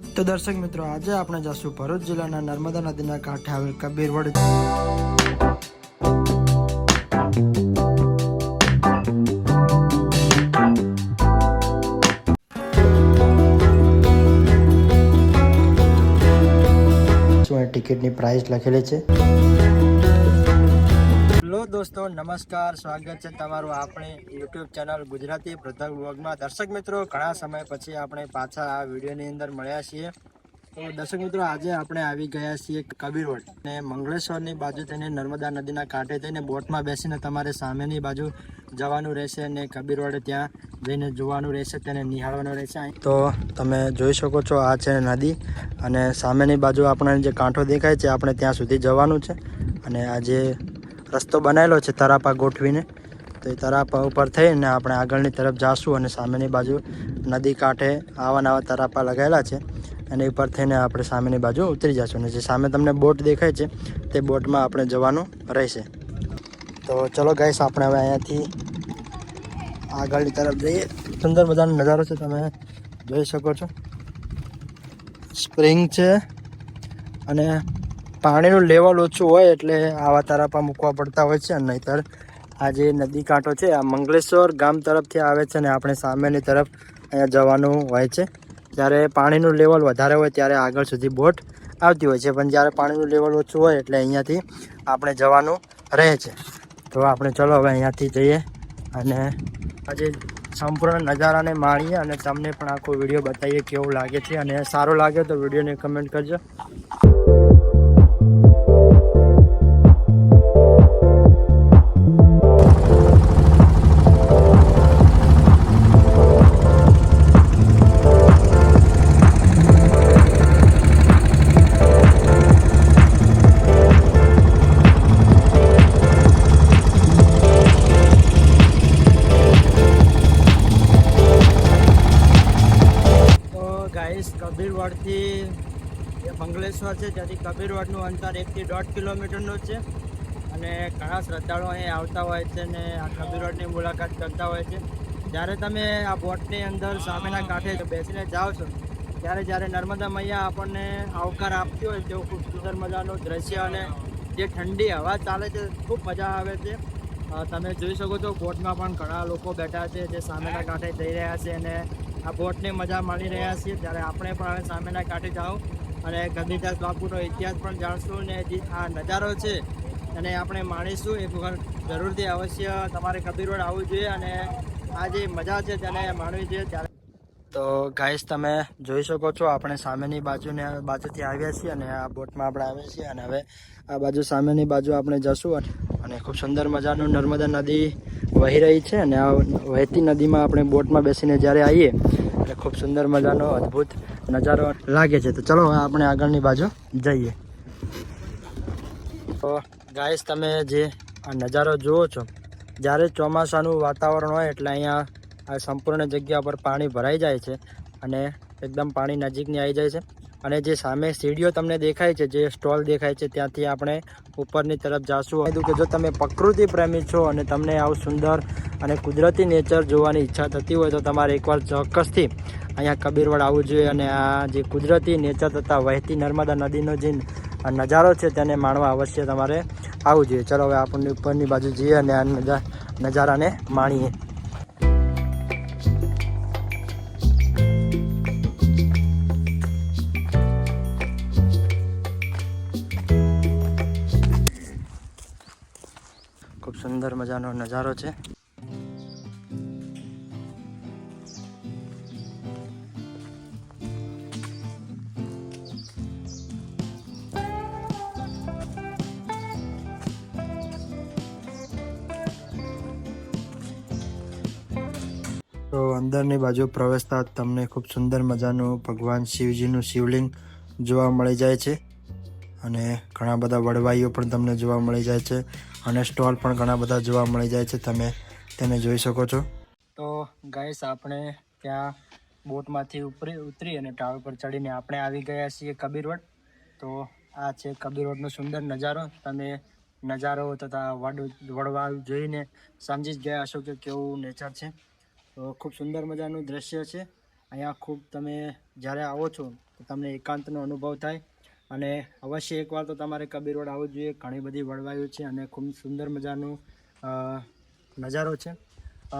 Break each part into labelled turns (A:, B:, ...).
A: તો દર્શક મિત્રો, આજે આપણે જશું ભરૂચ જિલ્લાના નર્મદા નદીના કાંઠે આવેલ કબીરવડ ટિકિટની પ્રાઇસ લખેલી છે? દોસ્તો, નમસ્કાર, સ્વાગત છે તમારું આપણે યુટ્યુબ ચેનલ ગુજરાતી પ્રથમ વ્લોગમાં. દર્શક મિત્રો, ઘણા સમય પછી આપણે પાછા આ વિડીયોની અંદર મળ્યા છીએ. તો દર્શક મિત્રો, આજે આપણે આવી ગયા છીએ કબીર રોડ અને મંગળેશ્વરની બાજુ થઈને નર્મદા નદીના કાંઠે થઈને બોટમાં બેસીને તમારે સામેની બાજુ જવાનું રહેશે અને કબીર રોડ ત્યાં જઈને જોવાનું રહેશે, તેને નિહાળવાનું રહેશે. તો તમે જોઈ શકો છો, આ છે નદી અને સામેની બાજુ આપણને જે કાંઠો દેખાય છે, આપણે ત્યાં સુધી જવાનું છે. અને આ જે રસ્તો બનાવેલો છે તરાપા ગોઠવીને. તો એ તરાપા ઉપર થઈને આપણે આગળની તરફ જાશું અને સામેની બાજુ નદી કાંઠે આવા નવા તરાપા લગાવેલા છે. અને ઉપર થઈને આપણે સામેની બાજુ ઉતરી જશું અને જે સામે તમને બોટ દેખાય છે, તે બોટમાં આપણે જવાનું રહેશે. તો ચલો ગાઈસ, આપણે હવે અહીંયાથી આગળની તરફ જઈએ. સુંદર મજાનો નજારો છે, તમે જોઈ શકો છો. સ્પ્રિંગ છે અને પાણીનું લેવલ ઓછું હોય એટલે આવા તરાપા મૂકવા પડતા હોય છે. નહીંતર આ જે નદી કાંઠો છે, આ મંગલેશ્વર ગામ તરફથી આવે છે અને આપણે સામેની તરફ અહીંયા જવાનું હોય છે. જ્યારે પાણીનું લેવલ વધારે હોય ત્યારે આગળ સુધી બોટ આવતી હોય છે. પણ જ્યારે પાણીનું લેવલ ઓછું હોય એટલે અહીંયાથી આપણે જવાનું રહે છે. તો આપણે ચલો હવે અહીંયાથી જઈએ અને આજે સંપૂર્ણ નજારાને માણીએ અને તમને પણ આખો વીડિયો બતાવીએ કેવું લાગે છે. અને સારો લાગે તો વિડીયોને કમેન્ટ કરજો. મંગલેશ્વર છે, ત્યાંથી કબીરવાડનું અંતર એકથી દોઢ કિલોમીટરનું છે. અને ઘણા શ્રદ્ધાળુઓ અહીં આવતા હોય છે અને આ કબીરવાડની મુલાકાત કરતા હોય છે. જ્યારે તમે આ બોટની અંદર સામેના કાંઠે બેસીને જાઓ છો, ત્યારે જ્યારે નર્મદા મૈયા આપણને આવકાર આપતી હોય તેવું ખૂબ સુંદર મજાનું દ્રશ્ય અને જે ઠંડી હવા ચાલે છે, ખૂબ મજા આવે છે. તમે જોઈ શકો છો બોટમાં પણ ઘણા લોકો બેઠા છે જે સામેના કાંઠે જઈ રહ્યા છે અને આ બોટની મજા માણી રહ્યા છીએ. ત્યારે આપણે પણ સામેના કાંઠે જાઓ. અને ગંગીદાસ બાપુનો ઇતિહાસ પણ જાણશું ને જે આ નજારો છે અને આપણે માણીશું. એક વખત જરૂરથી અવશ્ય તમારે કબીર રોડ આવવું જોઈએ અને આ જે મજા છે તેને માણવી જોઈએ. ત્યારે તો ગાઈસ તમે જોઈ શકો છો, આપણે સામેની બાજુને બાજુથી આવ્યા છીએ અને આ બોટમાં આપણે આવ્યા છીએ અને હવે આ બાજુ સામેની બાજુ આપણે જશું અને- ખૂબ સુંદર મજાનું નર્મદા નદી વહી રહી છે અને આ વહેતી નદીમાં આપણે બોટમાં બેસીને જ્યારે આવીએ, એટલે ખૂબ સુંદર મજાનો અદ્ભુત નજારો લાગે છે. તો ચલો આપણે આગળની બાજુ જઈએ. તો ગાઈસ તમે જે આ નજારો જુઓ છો, જ્યારે ચોમાસાનું વાતાવરણ હોય, એટલે અહીંયા આ સંપૂર્ણ જગ્યા પર પાણી ભરાઈ જાય છે અને એકદમ પાણી નજીકની આવી જાય છે. અને જે સામે સીડીઓ તમને દેખાય છે, જે સ્ટોલ દેખાય છે, ત્યાંથી આપણે ઉપરની તરફ જાશું. કીધું કે જો તમે પ્રકૃતિ પ્રેમી છો અને તમને આવું સુંદર અને કુદરતી નેચર જોવાની ઈચ્છા થતી હોય તો તમારે એકવાર ચોક્કસથી અહીંયા કબીરવડ આવવું જોઈએ અને આ જે કુદરતી નેચર તથા વહેતી નર્મદા નદીનો જે નજારો છે તેને માણવા અવશ્ય તમારે આવવું જોઈએ. ચલો હવે આપણને ઉપરની બાજુ જઈએ અને આ નજા, નજારાને માણીએ. મજાનો નજારો છે. તો અંદરની બાજુ પ્રવેશતા તમને ખૂબ સુંદર મજાનું ભગવાન શિવજીનું શિવલિંગ જોવા મળી જાય છે. અને ઘણા બધા વડવાઈઓ પણ તમને જોવા મળી જાય છે. અને સ્ટોલ પણ ઘણા બધા જોવા મળી જાય છે. તમે તેને જોઈ શકો છો. તો ગાઈસ, આપણે ત્યાં બોટમાંથી ઉપરી, ઉતરી અને ટાવર પર ચડીને આપણે આવી ગયા છીએ કબીરવડ તો આ છે કબીરવડનો સુંદર નજારો. તમે નજારો તથા વડ વડવાળ જોઈને સમજી જ ગયા હશો કે કેવું નેચર છે. તો ખૂબ સુંદર મજાનું દ્રશ્ય છે. અહીંયા ખૂબ તમે જ્યારે આવો છો, તો તમને એકાંતનો અનુભવ થાય. અને અવશ્ય એકવાર તો તમારે કબીર રોડ આવવું જોઈએ. ઘણી બધી વળવાયું છે અને ખૂબ સુંદર મજાનું નજારો છે.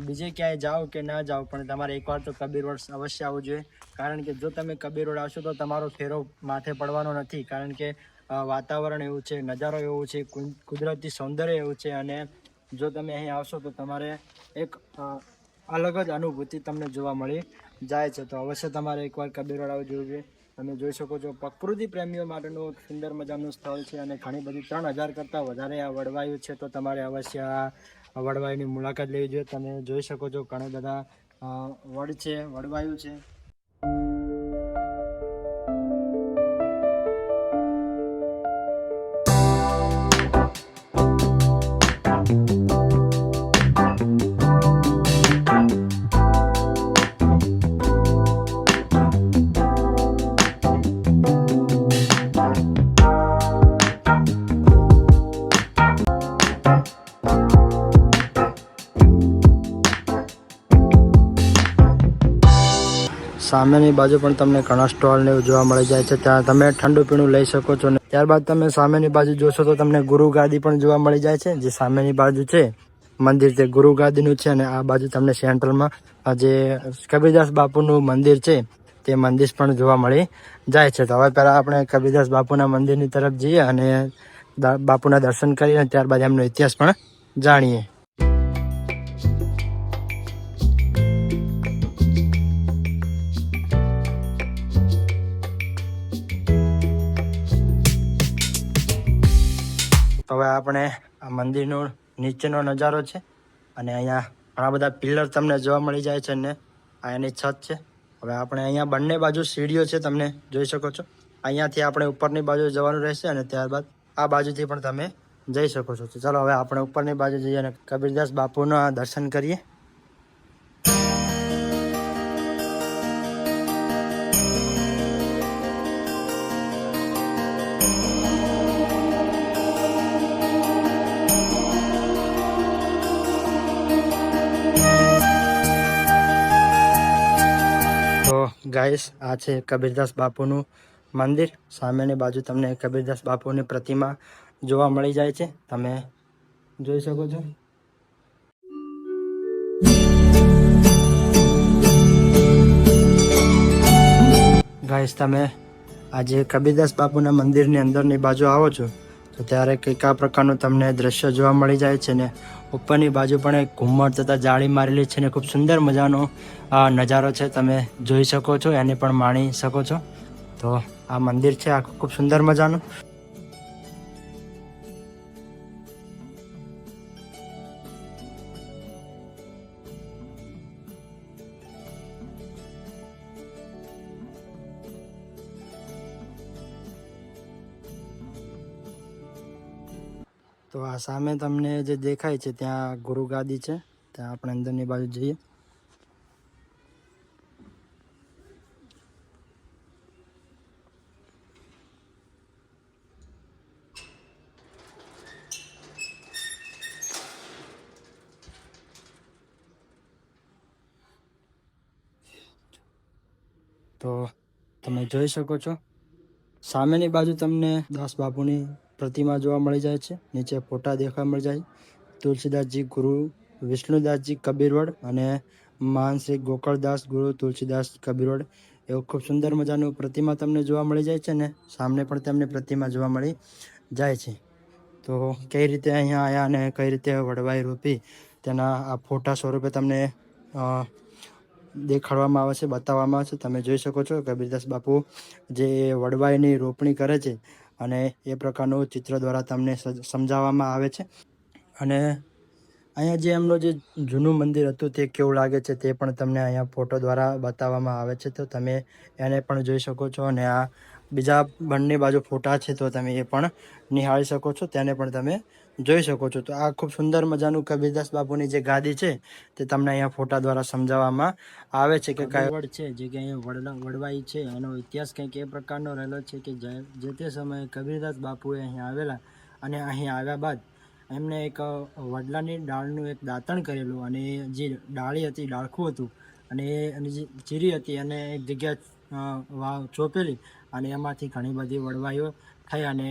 A: બીજે ક્યાંય જાઓ કે ના જાઓ, પણ તમારે એકવાર તો કબીર રોડ અવશ્ય આવવું જોઈએ. કારણ કે જો તમે કબીર રોડ આવશો તો તમારો ફેરો માથે પડવાનો નથી. કારણ કે વાતાવરણ એવું છે, નજારો એવો છે કુદરતી સૌંદર્ય એવું છે અને જો તમે અહીં આવશો તો તમારે એક અલગ જ અનુભૂતિ તમને જોવા મળી જાય છે. તો અવશ્ય તમારે એકવાર કબીર રોડ આવવું જોઈએ તમે જોઈ શકો છો, પ્રકૃતિ પ્રેમીઓ માટેનું સુંદર મજાનું સ્થળ છે અને ઘણી બધી ત્રણ હજાર કરતાં વધારે આ વડવાયું છે, તો તમારે અવશ્ય આ વડવાયુની મુલાકાત લેવી જોઈએ. તમે જોઈ શકો છો ઘણા બધા વડ છે, વડવાયું છે. સામેની બાજુ પણ તમને ઘણા સ્ટોલ ને જોવા મળી જાય છે. ત્યાં તમે ઠંડુ પીણું લઈ શકો છો ને. ત્યારબાદ તમે સામેની બાજુ જોશો તો તમને ગુરુ પણ જોવા મળી જાય છે, જે સામેની બાજુ છે. મંદિર તે ગુરુ છે અને આ બાજુ તમને સેન્ટ્રલમાં જે કબીરદાસ બાપુનું મંદિર છે, તે મંદિર પણ જોવા મળી જાય છે. તો હવે પહેલાં આપણે કબીરદાસ બાપુના મંદિરની તરફ જઈએ અને બાપુના દર્શન કરીએ ત્યારબાદ એમનો ઇતિહાસ પણ જાણીએ. તો હવે આપણે આ મંદિરનો નીચેનો નજારો છે અને અહીંયા ઘણા બધા પિલ્લર તમને જોવા મળી જાય છે અને આ એની છત છે. હવે આપણે અહીંયા બંને બાજુ સીડીઓ છે, તમને જોઈ શકો છો. અહીંયાથી આપણે ઉપરની બાજુ જવાનું રહેશે અને ત્યારબાદ આ બાજુથી પણ તમે જઈ શકો છો. ચાલો હવે આપણે ઉપરની બાજુ જઈએ અને કબીરદાસ બાપુના દર્શન કરીએ. તો ગાઈસ, આ છે કબીરદાસ બાપુનું મંદિર. સામેની બાજુ તમને કબીરદાસ બાપુની પ્રતિમા જોવા મળી જાય છે. તમે જોઈ શકો છો. ગાઈસ, તમે આજે કબીરદાસ બાપુના મંદિરની અંદરની બાજુ આવો છો. તો ત્યારે કંઈક આ પ્રકારનું તમને દ્રશ્ય જોવા મળી જાય છે ને ઉપરની બાજુ પણ એક ઘુમ્મટ તથા જાળી મારેલી છે ને ખૂબ સુંદર મજાનો આ નજારો છે. તમે જોઈ શકો છો, એને પણ માણી શકો છો. તો આ મંદિર છે આ ખૂબ સુંદર મજાનું. તો આ સામે તમને જે દેખાય છે, ત્યાં ગુરુ ગાદી છે. ત્યાં આપણે અંદરની બાજુ જઈએ. તો તમે જોઈ શકો છો. સામેની બાજુ તમને દાસ બાપુની પ્રતિમા જોવા મળી જાય છે. નીચે ફોટા દેખવા મળી જાય. તુલસીદાસજી ગુરુ, વિષ્ણુદાસજી કબીરવડ અને શ્રી ગોકળદાસ ગુરુ તુલસીદાસ કબીરવડ એવું ખૂબ સુંદર મજાનું પ્રતિમા તમને જોવા મળી જાય છે ને સામને પણ તેમની પ્રતિમા જોવા મળી જાય છે. તો કઈ રીતે અહીંયા આવ્યા અને કઈ રીતે વડવાઈ રૂપી તેના આ ફોટા સ્વરૂપે તમને દેખાડવામાં આવે છે, બતાવવામાં આવે છે. તમે જોઈ શકો છો, કબીરદાસ બાપુ જે વડવાઈની રોપણી કરે છે અને એ પ્રકારનું ચિત્ર દ્વારા તમને સમજાવવામાં આવે છે. અને અહીંયા જે એમનું જે જૂનું મંદિર હતું તે કેવું લાગે છે તે પણ તમને અહીંયા ફોટો દ્વારા બતાવવામાં આવે છે. તો તમે એને પણ જોઈ શકો છો અને આ બીજા બંને બાજુ ફોટા છે તો તમે એ પણ નિહાળી શકો છો. તેને પણ તમે જોઈ શકો છો. તો આ ખૂબ સુંદર મજાનું કબીરદાસ બાપુની જે ગાદી છે, તે તમને અહીંયા ફોટા દ્વારા સમજાવવામાં આવે છે કે કઈ વડ છે, જે કે અહીંયા વડવાઈ છે. એનો ઇતિહાસ કંઈક એ પ્રકારનો રહેલો છે કે જે તે સમયે કબીરદાસ બાપુએ અહીં આવેલા અને અહીં આવ્યા બાદ એમને એક વડલાની ડાળનું એક દાંતણ કરેલું અને જે ડાળી હતી, ડાળખું હતું અને એની જે ચીરી હતી અને એક જગ્યા ચોપેલી અને એમાંથી ઘણી બધી વડવાઈઓ થઈ અને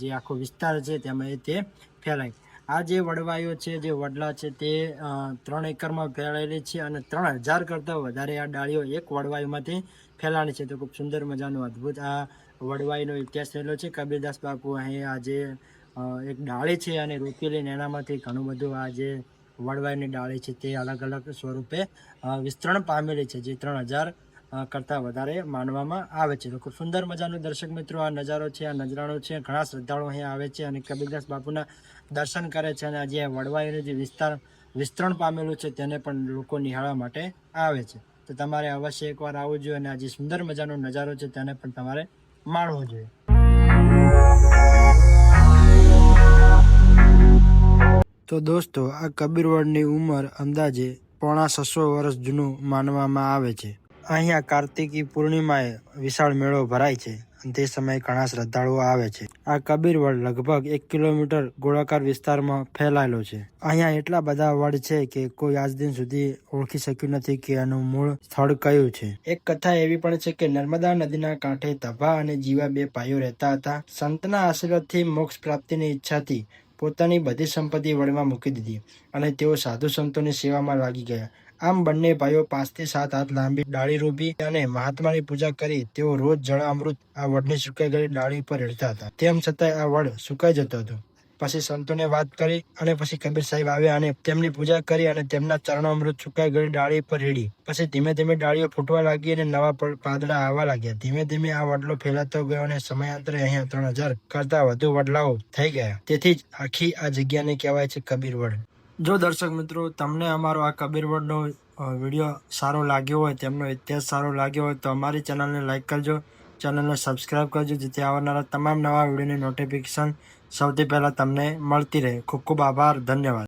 A: જે આખો વિસ્તાર છે તેમાં તે ફેલાય. આ જે વડવાઈઓ છે, જે વડલા છે તે ત્રણ એકરમાં ફેલાયેલી છે અને ત્રણ હજાર કરતાં વધારે આ ડાળીઓ એક વડવાઈમાંથી ફેલાણી છે. તો ખૂબ સુંદર મજાનું અદ્ભુત આ વડવાઈનો ઇતિહાસ રહેલો છે. કબીરદાસ બાપુ અહીં આજે એક ડાળી છે અને રોપેલી એનામાંથી ઘણું બધું આ જે વડવાઈની ડાળી છે તે અલગ અલગ સ્વરૂપે વિસ્તરણ પામેલી છે. જે ત્રણ હજાર કરતાં વધારે માનવામાં આવે છે. તો ખૂબ સુંદર મજાનો દર્શક મિત્રો, આ નજારો છે, આ નજરાણો છે, ઘણા શ્રદ્ધાળુઓ અહીંયા આવે છે અને કબીરદાસ બાપુના દર્શન કરે છે અને આ જે વડવાઈનું જે વિસ્તાર, વિસ્તરણ પામેલું છે તેને પણ લોકો નિહાળવા માટે આવે છે. તો તમારે અવશ્ય એકવાર આવવું જોઈએ અને આ જે સુંદર મજાનો નજારો છે તેને પણ તમારે માણવો જોઈએ. તો દોસ્તો, આ કબીરવડની ઉંમર અંદાજે પોણા છસો વર્ષ જૂનું માનવામાં આવે છે. અહીંયા કાર્તિકી પૂર્ણિમાએ વિશાળ મેળો ભરાય છે અને તે સમયે ઘણા શ્રદ્ધાળુઓ આવે છે. આ કબીર વડ લગભગ એક કિલોમીટર ગોળાકાર વિસ્તારમાં ફેલાયેલો છે. અહીંયા એટલા બધા વડ છે કે કોઈ આજ દિન સુધી ઓળખી શક્યું નથી કે આનું મૂળ સ્થળ કયું છે. એક કથા એવી પણ છે કે નર્મદા નદીના કાંઠે તભા અને જીવા બે ભાઈઓ રહેતા હતા. સંતના આશીર્વાદથી મોક્ષ પ્રાપ્તિની ઈચ્છાથી પોતાની બધી સંપત્તિ વડમાં મૂકી દીધી અને તેઓ સાધુ સંતોની સેવામાં લાગી ગયા. આમ બંને ભાઈઓ પાંચથી સાત હાથ લાંબી ડાળી રૂપી અને મહાત્માની પૂજા કરી તેઓ રોજ જળામૃત આ વડની સુકાઈ ગયેલી ડાળી પર રેડતા હતા. તેમ છતાં આ વડ સુકાઈ જતો હતો. પછી સંતોને વાત કરી અને પછી કબીર સાહેબ આવ્યા અને તેમની પૂજા કરી અને તેમના ચરણો અમૃત સુકાઈ ગયેલી ડાળી પર રેડી. પછી ધીમે ધીમે ડાળીઓ ફૂટવા લાગી અને નવા પાદડા આવવા લાગ્યા. ધીમે ધીમે આ વડલો ફેલાતો ગયો અને સમયાંતરે અહીંયા ત્રણ હજાર કરતા વધુ વડલાઓ થઈ ગયા. તેથી જ આખી આ જગ્યાને કહેવાય છે કબીર વડ. જો દર્શક મિત્રો, તમને અમારો આ કબીરવડનો વીડિયો સારો લાગ્યો હોય, તેમનો ઇતિહાસ સારો લાગ્યો હોય, તો અમારી ચેનલને લાઇક કરજો. ચેનલને સબસ્ક્રાઇબ કરજો, જેથી આવનારા તમામ નવા વિડીયોની નોટિફિકેશન સૌથી પહેલાં તમને મળતી રહે. ખૂબ ખૂબ આભાર, ધન્યવાદ.